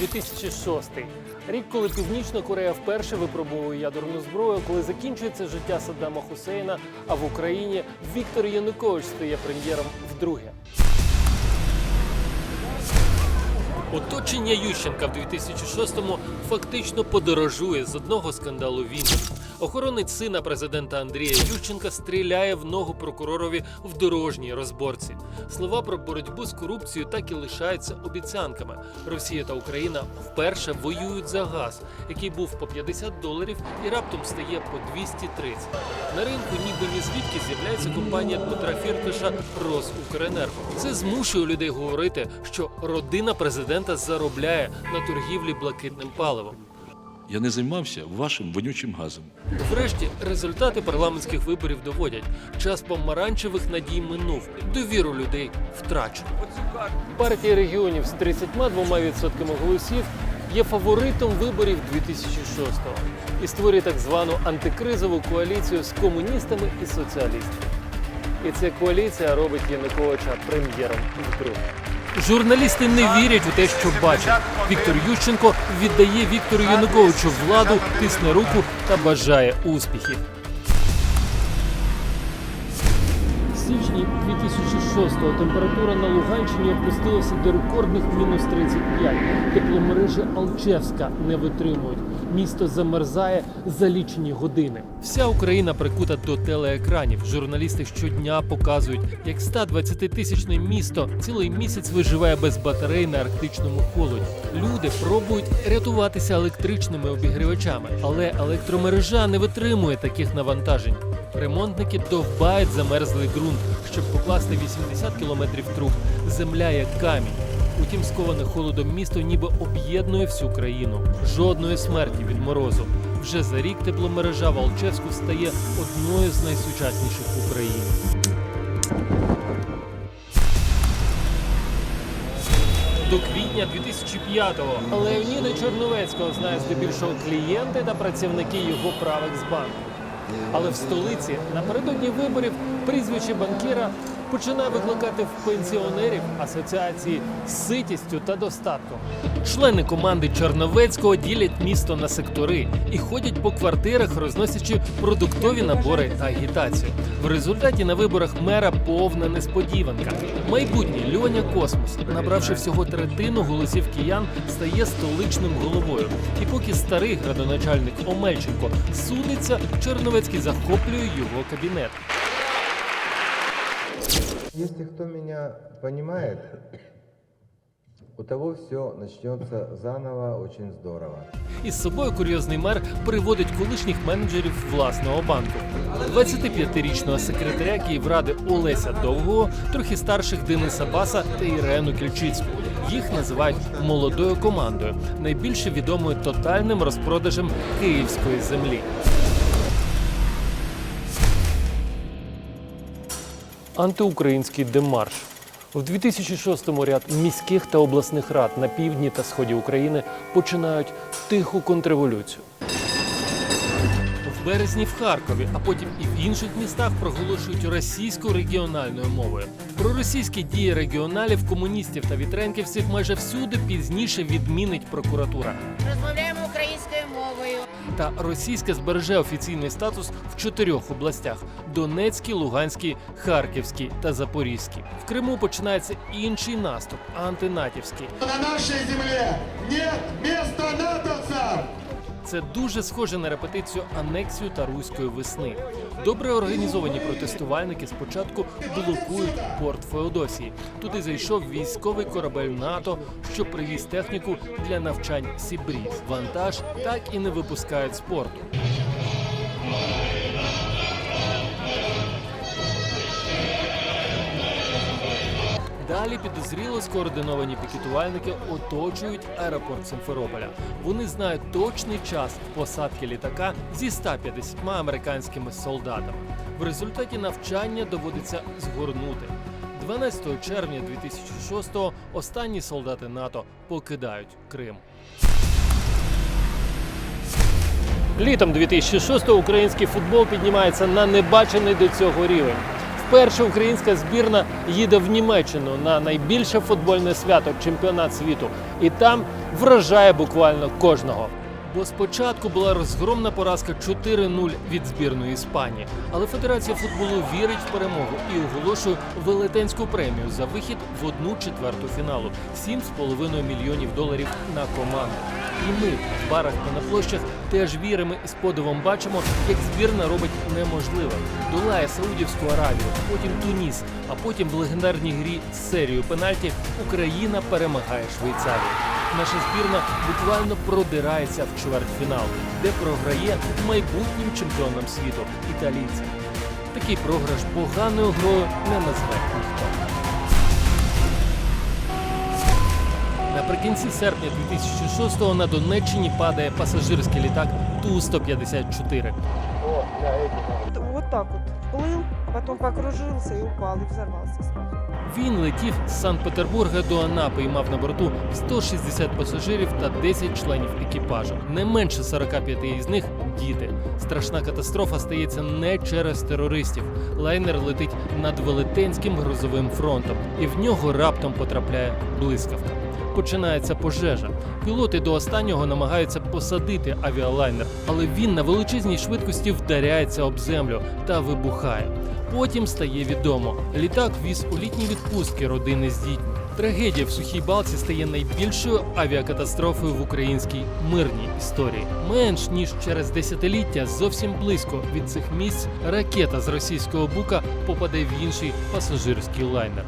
2006. Рік, коли Північна Корея вперше випробовує ядерну зброю, коли закінчується життя Саддама Хусейна, а в Україні Віктор Янукович стає прем'єром вдруге. Оточення Ющенка в 2006-му фактично подорожує з одного скандалу в інший. Охоронець сина президента Андрія Ющенка стріляє в ногу прокуророві в дорожній розборці. Слова про боротьбу з корупцією так і лишаються обіцянками. Росія та Україна вперше воюють за газ, який був по 50 доларів і раптом стає по 230. На ринку ніби ні звідки з'являється компанія Дмитра Фірташа Росукренерго. Це змушує людей говорити, що родина президента заробляє на торгівлі блакитним паливом. Я не займався вашим вонючим газом. Врешті результати парламентських виборів доводять, час помаранчевих надій минув, довіру людей втрачено. Партія регіонів з 32% голосів є фаворитом виборів 2006-го і створює так звану антикризову коаліцію з комуністами і соціалістами. І ця коаліція робить Януковича прем'єром вдруге. Журналісти не вірять у те, що бачать. Віктор Ющенко віддає Віктору Януковичу владу, тисне руку та бажає успіхів. Січні 2006-го температура на Луганщині опустилася до рекордних мінус 35. Тепломережі Алчевська не витримують. Місто замерзає за лічені години. Вся Україна прикута до телеекранів. Журналісти щодня показують, як 120-тисячне місто цілий місяць виживає без батарей на арктичному холоді. Люди пробують рятуватися електричними обігрівачами, але електромережа не витримує таких навантажень. Ремонтники довбають замерзлий ґрунт, щоб покласти 80 кілометрів труб. Земля як камінь. Утім, сковане холодом місто ніби об'єднує всю країну. Жодної смерті від морозу. Вже за рік тепломережа в Алчевську стає одною з найсучасніших в Україні. До квітня 2005-го Леоніда Чорновецького знають здебільшого клієнти та працівники його правих з банку. Але в столиці напередодні виборів прізвище банкіра починає викликати в пенсіонерів асоціації з ситістю та достатком. Члени команди Чорновецького ділять місто на сектори і ходять по квартирах, розносячи продуктові набори та агітацію. В результаті на виборах мера повна несподіванка. Майбутній Льоня Космос, набравши всього третину голосів киян, стає столичним головою. І поки старий градоначальник Омельченко судиться, Чорновецький захоплює його кабінет. Если кто меня понимает, у того все начнется заново очень здорово. Із собою курйозний мер приводить колишніх менеджерів власного банку. 25-річного секретаря Київради Олеся Довгого, трохи старших Дениса Баса та Ірену Кільчицьку. Їх називають молодою командою, найбільше відомою тотальним розпродажем київської землі. Антиукраїнський демарш. У 2006-му ряд міських та обласних рад на півдні та сході України починають тиху контрреволюцію. В березні в Харкові, а потім і в інших містах проголошують російську регіональною мовою. Про російські дії регіоналів, комуністів та вітренківців майже всюди пізніше відмінить прокуратура. Розмовляємо. Та російська збереже офіційний статус в чотирьох областях: Донецькій, Луганській, Харківській та Запорізькій. В Криму починається інший наступ антинатівський. На нашій землі немає міста натовцам! Це дуже схоже на репетицію анексію та руської весни. Добре організовані протестувальники спочатку блокують порт Феодосії. Туди зайшов військовий корабель НАТО, що привіз техніку для навчань Сібріз. Вантаж так і не випускають з порту. Далі підозріло скоординовані пікетувальники оточують аеропорт Симферополя. Вони знають точний час посадки літака зі 150 американськими солдатами. В результаті навчання доводиться згорнути. 12 червня 2006-го останні солдати НАТО покидають Крим. Літом 2006-го український футбол піднімається на небачений до цього рівень. Вперше українська збірна їде в Німеччину на найбільше футбольне свято чемпіонат світу. І там вражає буквально кожного. Бо спочатку була розгромна поразка 4-0 від збірної Іспанії. Але Федерація футболу вірить в перемогу і оголошує велетенську премію за вихід в одну четверту фіналу 7,5 мільйонів доларів на команду. І ми в барах та на площах теж віримо і з подивом бачимо, як збірна робить неможливе. Долає Саудівську Аравію, потім Туніс, а потім в легендарній грі з серією пенальті Україна перемагає Швейцарію. Наша збірна буквально продирається в чвертьфінал, де програє майбутнім чемпіонам світу італійцям. Такий програш поганою грою не назве ніхто. Наприкінці серпня 2006-го на Донеччині падає пасажирський літак Ту-154. Вот так вот плыл, потом покружился и упал, и взорвался сразу. Він летів з Санкт-Петербурга до Анапи і мав на борту 160 пасажирів та 10 членів екіпажу. Не менше 45 із них діти. Страшна катастрофа стається не через терористів. Лайнер летить над велетенським грозовим фронтом, і в нього раптом потрапляє блискавка. Починається пожежа. Пілоти до останнього намагаються посадити авіалайнер, але він на величезній швидкості вдаряється об землю та вибухає. Потім стає відомо, літак віз у літні відпустки родини з дітьми. Трагедія в сухій балці стає найбільшою авіакатастрофою в українській мирній історії. Менш ніж через десятиліття, зовсім близько від цих місць ракета з російського бука попаде в інший пасажирський лайнер.